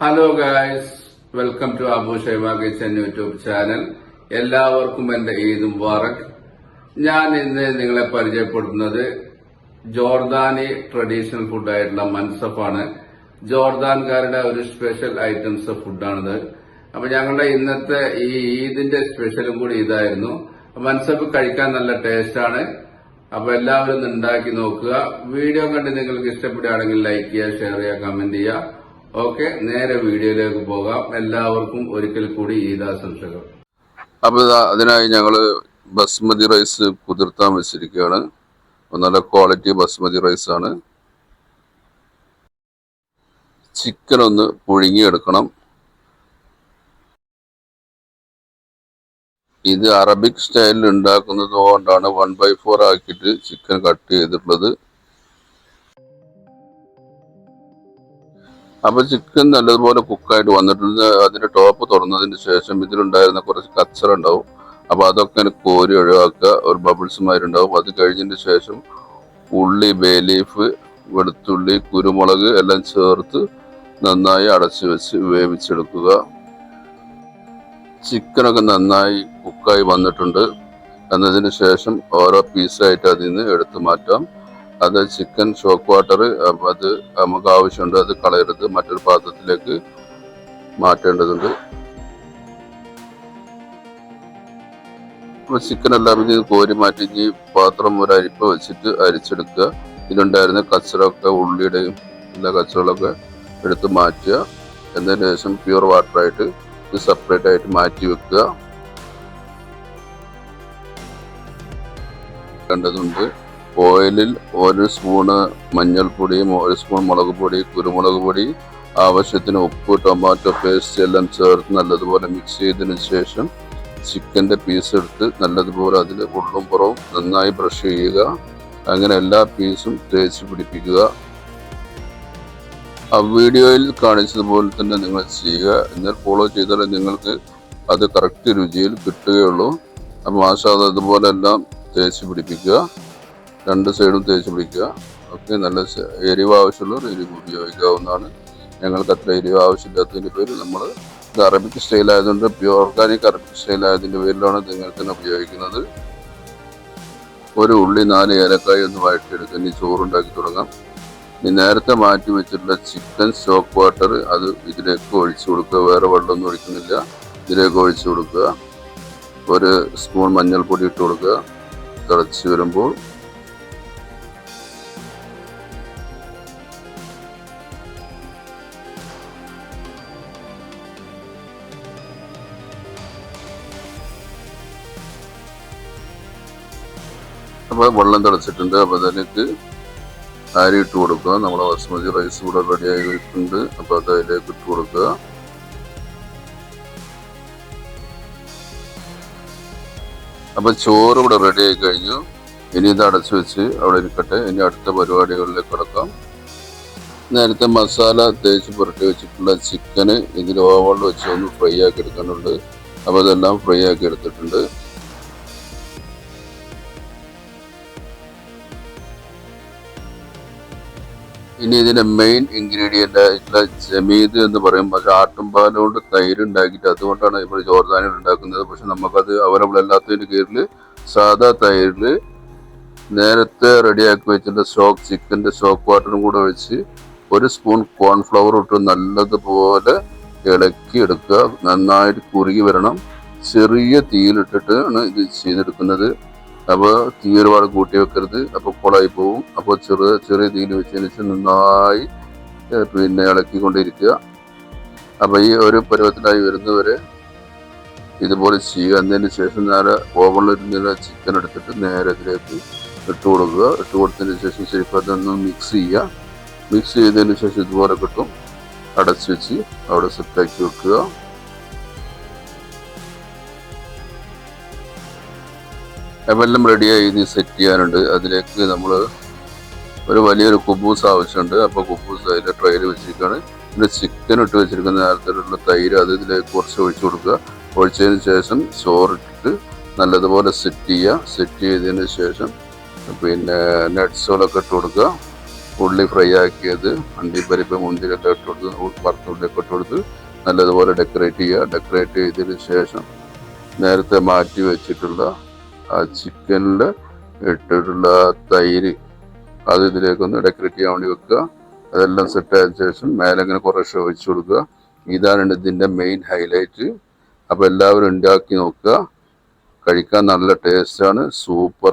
Hello guys welcome to Abu Shaima kitchen YouTube channel എല്ലാവർക്കും എന്റെ ഈദ് മുബാറക്. ഞാൻ ഇന്ന് നിങ്ങളെ പരിചയപ്പെടുത്തുന്നത് ജോർദാനി ട്രഡീഷണൽ ഫുഡായിട്ടുള്ള മൻസഫാണ്. ജോർദാൻകാരുടെ ഒരു സ്പെഷ്യൽ ഐറ്റംസ് ഫുഡാണിത് അപ്പൊ ഞങ്ങളുടെ ഇന്നത്തെ ഈ ഈദിന്റെ സ്പെഷ്യലും കൂടി ഇതായിരുന്നു. മൻസഫ് കഴിക്കാൻ നല്ല ടേസ്റ്റാണ് അപ്പൊ എല്ലാവരും ഉണ്ടാക്കി നോക്കുക. വീഡിയോ കണ്ട് നിങ്ങൾക്ക് ഇഷ്ടപ്പെടുകയാണെങ്കിൽ ലൈക്ക് ചെയ്യുക ഷെയർ ചെയ്യുക കമന്റ് ചെയ്യുക. ഓക്കെ നേരെ വീഡിയോയിലേക്ക് പോകാം. എല്ലാവർക്കും ഒരിക്കൽ കൂടി ഈദാശംസകൾ അപ്പോൾ അപ്പൊ അതിനായി ഞങ്ങൾ ബസ്മതി റൈസ് കുതിർത്താൻ വെച്ചിരിക്കുകയാണ്. നല്ല ക്വാളിറ്റി ബസ്മതി റൈസ് ആണ്. ചിക്കൻ ഒന്ന് പുഴുങ്ങിയെടുക്കണം. ഇത് അറബിക് സ്റ്റൈലിൽ ഉണ്ടാക്കുന്നത് കൊണ്ടാണ് വൺ ബൈ ഫോർ ആക്കിയിട്ട് ചിക്കൻ കട്ട് ചെയ്തിട്ടുള്ളത്. അപ്പൊ ചിക്കൻ നല്ലതുപോലെ കുക്കായിട്ട് വന്നിട്ടുണ്ട്. അതിന്റെ ടോപ്പ് തുറന്നതിന് ശേഷം ഇതിലുണ്ടായിരുന്ന കുറച്ച് കച്ചറ ഉണ്ടാവും. അപ്പൊ അതൊക്കെ കോരി ഒഴിവാക്കുക. ഒരു ബബിൾസ് മാരുണ്ടാവും അത് കഴിഞ്ഞതിന് ശേഷം ഉള്ളി ബേ ലീഫ് വെളുത്തുള്ളി കുരുമുളക് എല്ലാം ചേർത്ത് നന്നായി അടച്ചു വെച്ച് വേവിച്ചെടുക്കുക. ചിക്കനൊക്കെ നന്നായി കുക്കായി വന്നിട്ടുണ്ട്. എന്നതിന് ശേഷം ഓരോ പീസായിട്ട് അതിൽ നിന്ന് എടുത്തു മാറ്റാം. അത് ചിക്കൻ ഷോക്ക് വാട്ടർ അത് നമുക്ക് ആവശ്യമുണ്ട് അത് കളയരുത്. മറ്റൊരു പാത്രത്തിലേക്ക് മാറ്റേണ്ടതുണ്ട്. അപ്പോൾ ചിക്കൻ എല്ലാം ഇനി കോരി മാറ്റി ഇനി പാത്രം ഒരു അരിപ്പ വെച്ചിട്ട് അരിച്ചെടുക്കുക. ഇതിലുണ്ടായിരുന്ന കച്ചറൊക്കെ ഉള്ളിയുടെയും എല്ലാ കച്ചറകളൊക്കെ എടുത്ത് മാറ്റുക. എന്നതിന് ശേഷം പ്യൂർ വാട്ടറായിട്ട് ഇത് സെപ്പറേറ്റ് ആയിട്ട് മാറ്റി വെക്കുക. കണ്ടതുണ്ട്. ഓയിലിൽ ഒരു സ്പൂണ് മഞ്ഞൾപ്പൊടിയും ഒരു സ്പൂൺ മുളക് പൊടി കുരുമുളക് പൊടി ആവശ്യത്തിന് ഉപ്പ് ടൊമാറ്റോ പേസ്റ്റ് എല്ലാം ചേർത്ത് നല്ലതുപോലെ മിക്സ് ചെയ്തതിന് ശേഷം ചിക്കന്റെ പീസ് എടുത്ത് നല്ലതുപോലെ അതിൽ ഉള്ളും പുറവും നന്നായി ബ്രഷ് ചെയ്യുക. അങ്ങനെ എല്ലാ പീസും തേച്ച് പിടിപ്പിക്കുക. ആ വീഡിയോയിൽ കാണിച്ചതുപോലെ തന്നെ നിങ്ങൾ ചെയ്യുക. എന്നാൽ ഫോളോ ചെയ്താലേ നിങ്ങൾക്ക് അത് കറക്റ്റ് രുചിയിൽ കിട്ടുകയുള്ളൂ. അപ്പം ആശാദ് അതുപോലെ എല്ലാം തേച്ച് പിടിപ്പിക്കുക. രണ്ട് സൈഡും തേച്ച് പിടിക്കുക. ഒക്കെ നല്ല എരിവ് ആവശ്യമുള്ളവർ എരിവ് ഉപയോഗിക്കാവുന്നതാണ്. ഞങ്ങൾക്ക് അത്ര എരിവ് ആവശ്യമില്ലാത്തതിന്റെ പേരിൽ നമ്മൾ ഇത് അറബിക് സ്റ്റൈൽ ആയതുകൊണ്ട് പ്യൂർ ഓർഗാനിക് അറബിക് സ്റ്റൈൽ ആയതിന്റെ പേരിലാണ് നിങ്ങൾ തന്നെ ഉപയോഗിക്കുന്നത്. ഒരു ഉള്ളി നാല് ഏലക്കായ ഒന്ന് വഴറ്റിയെടുക്കുക ഇനി ചോറുണ്ടാക്കി തുടങ്ങാം. ഇനി നേരത്തെ മാറ്റി വെച്ചിട്ടുള്ള ചിക്കൻ സ്റ്റോക്ക് വാട്ടർ അത് ഇതിലേക്ക് ഒഴിച്ചു കൊടുക്കുക. വേറെ വെള്ളമൊന്നും ഒഴിക്കുന്നില്ല. ഇതിലേക്ക് ഒഴിച്ചു കൊടുക്കുക. ഒരു സ്പൂൺ മഞ്ഞൾപ്പൊടി ഇട്ട് കൊടുക്കുക. തിളച്ച് വരുമ്പോൾ അപ്പോൾ വെള്ളം തിളച്ചിട്ടുണ്ട്. അപ്പോൾ അതിലേക്ക് അരി ഇട്ട് കൊടുക്കുക. നമ്മുടെ ബസ്മതി റൈസ് കൂടെ റെഡി ആയിട്ടുണ്ട് അപ്പോൾ അത് അതിലേക്ക് ഇട്ട് കൊടുക്കുക. അപ്പോൾ ചോറ് ഇവിടെ റെഡി ആയി കഴിഞ്ഞു. ഇനി ഇത് അടച്ചു വെച്ച് അവിടെ ഇരിക്കട്ടെ. ഇനി അടുത്ത പരിപാടികളിലേക്ക് കിടക്കാം. നേരത്തെ മസാല തേച്ച് പുരട്ടി വെച്ചിട്ടുള്ള ചിക്കന് ഇതിൽ ഓവറിൽ വെച്ച് ഒന്ന് ഫ്രൈ ആക്കി എടുക്കുന്നുണ്ട് അപ്പോൾ അതെല്ലാം ഫ്രൈ ആക്കി എടുത്തിട്ടുണ്ട്. ഇനി ഇതിന്റെ മെയിൻ ഇൻഗ്രീഡിയന്റ് ആയിട്ടുള്ള ജമീദ് എന്ന് പറയും. പക്ഷെ ആട്ടുംപാൽ കൊണ്ട് തൈര് ഉണ്ടാക്കിയിട്ട് അതുകൊണ്ടാണ് ഇപ്പോൾ ജോർദാനിൽ ഉണ്ടാക്കുന്നത്. പക്ഷെ നമുക്കത് അവൈലബിൾ അല്ലാത്തതിന്റെ കീഴിൽ സാധാ തൈരിൽ നേരത്തെ റെഡിയാക്കി വെച്ചിട്ട് സ്റ്റോക്ക് ചിക്കന്റെ സ്റ്റോക്ക് വാട്ടറും കൂടെ വെച്ച് ഒരു സ്പൂൺ കോൺഫ്ലവർ ഇട്ട് നല്ലതുപോലെ ഇളക്കി എടുക്കുക. നന്നായിട്ട് കുറുകി വരണം. ചെറിയ തീയിലിട്ടിട്ടാണ് ഇത് ചെയ്തെടുക്കുന്നത്. അപ്പോൾ തീ ഒരുപാട് കൂട്ടി വെക്കരുത്. അപ്പോൾ കുളമായി പോവും. അപ്പോൾ ചെറിയ ചെറിയ തീയിൽ വെച്ചതിന് ശേഷം നന്നായി പിന്നെ ഇളക്കിക്കൊണ്ടിരിക്കുക. അപ്പോൾ ഈ ഒരു പരുവത്തിലായി വരുന്നവരെ ഇതുപോലെ ചെയ്യുക എന്നതിന് ശേഷം നേരെ ഓവണിലിരുന്ന ചിക്കൻ എടുത്തിട്ട് നേരെ ഇതിലേക്ക് ഇട്ട് കൊടുക്കുക. ഇട്ട് കൊടുത്തതിന് ശേഷം ശരിക്കും അതൊന്ന് മിക്സ് ചെയ്യുക. മിക്സ് ചെയ്തതിന് ശേഷം ഇതുപോലെ കിട്ടും. അടച്ച് വെച്ച് അവിടെ സെറ്റാക്കി വെക്കുക. എല്ലാം റെഡിയായി ഇനി സെറ്റ് ചെയ്യാനുണ്ട്. അതിലേക്ക് നമ്മൾ ഒരു വലിയൊരു കുബൂസ് ആവശ്യമുണ്ട്. അപ്പോൾ കുബൂസ് അതിന്റെ ട്രയിൽ വെച്ചിരിക്കുകയാണ്. പിന്നെ ചിക്കൻ ഇട്ട് വെച്ചിരിക്കുന്ന നേരത്തിലുള്ള തൈര് അത് ഇതിലേക്ക് കുറച്ച് ഒഴിച്ചു കൊടുക്കുക. ഒഴിച്ചതിന് ശേഷം ചോറിട്ടിട്ട് നല്ലതുപോലെ സെറ്റ് ചെയ്യുക. സെറ്റ് ചെയ്തതിന് ശേഷം പിന്നെ നട്സുകളൊക്കെ ഇട്ട് കൊടുക്കുക. ഉള്ളി ഫ്രൈ ആക്കിയത് അണ്ടിപ്പരിപ്പ് മുന്തിരിയൊക്കെ ഇട്ട് കൊടുത്ത് വറുത്തുള്ളിയൊക്കെ ഇട്ട് കൊടുത്ത് നല്ലതുപോലെ ഡെക്കറേറ്റ് ചെയ്യുക. ഡെക്കറേറ്റ് ചെയ്തതിന് ശേഷം നേരത്തെ മാറ്റി വെച്ചിട്ടുള്ള ആ ചിക്കനിൽ ഇട്ടിട്ടുള്ള തൈര് അത് ഇതിലേക്കൊന്ന് ഡെക്കറേറ്റ് ചെയ്യാൻ വേണ്ടി വെക്കുക. അതെല്ലാം സെറ്റ് ആയതിനു ശേഷം മേലെ ഇങ്ങനെ കുറേശ്ശെ ഒഴിച്ചു കൊടുക്കുക. ഇതാണ് ഇതിന്റെ മെയിൻ ഹൈലൈറ്റ് അപ്പോൾ എല്ലാവരും ഉണ്ടാക്കി നോക്കുക. കഴിക്കാൻ നല്ല ടേസ്റ്റാണ് സൂപ്പർ